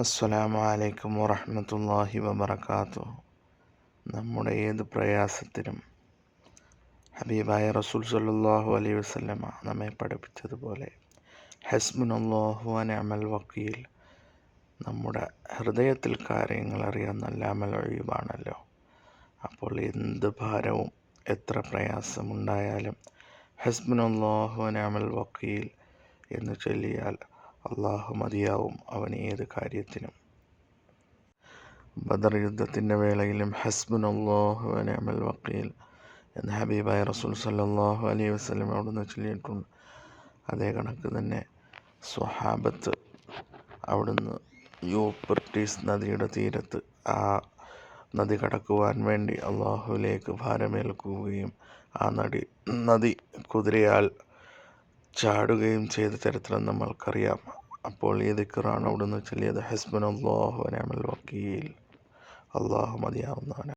അസ്സലാമു അലൈക്കും വറഹ്മത്തുള്ളാഹി വബറകാതുഹു. നമ്മുടെ ഏത് പ്രയാസത്തിനും ഹബീബായ റസൂൽ സല്ലല്ലാഹു അലൈഹി വസല്ലമ നമ്മെ പഠിപ്പിച്ചതുപോലെ ഹസ്ബുനല്ലാഹു അമൽ വക്കീൽ നമ്മുടെ ഹൃദയത്തിൽ കാര്യങ്ങൾ അറിയാൻ നല്ല അമൽ ഒഴിവാണല്ലോ. അപ്പോൾ എന്ത് ഭാരവും എത്ര പ്രയാസമുണ്ടായാലും ഹസ്ബുനല്ലാഹു അമൽ വക്കീൽ എന്ന് ചൊല്ലിയാൽ അള്ളാഹു മതിയാവും അവൻ ഏത് കാര്യത്തിനും. ബദർ യുദ്ധത്തിന്റെ വേളയിലും ഹസ്ബുനല്ലാഹു അമൽ വക്കീൽ എന്ന് ഹബീബായ റസൂൽ സല്ലാഹു അലൈഹി വസല്ലം അവിടുന്ന് ചൊല്ലിയിട്ടുണ്ട്. അതേ കണക്ക് തന്നെ സ്വഹാബത്ത് അവിടുന്ന് യൂപ്പർട്ടീസ് നദിയുടെ തീരത്ത് ആ നദി കടക്കുവാൻ വേണ്ടി അള്ളാഹുവിലേക്ക് ഭാരമേൽക്കുകയും ആ നടി നദി കുതിരയാൽ ചാടുകയും ചെയ്ത ചരിത്രം നമ്മൾക്കറിയാം. അപ്പോൾ ഈ ദിക്കറാണ് അവിടുന്ന് ചൊല്ലിയത്. ഹസ്ബൻ അള്ളാഹു വനിഅമൽ വക്കീൽ. അള്ളാഹു മതിയാവുന്നവനാണ്.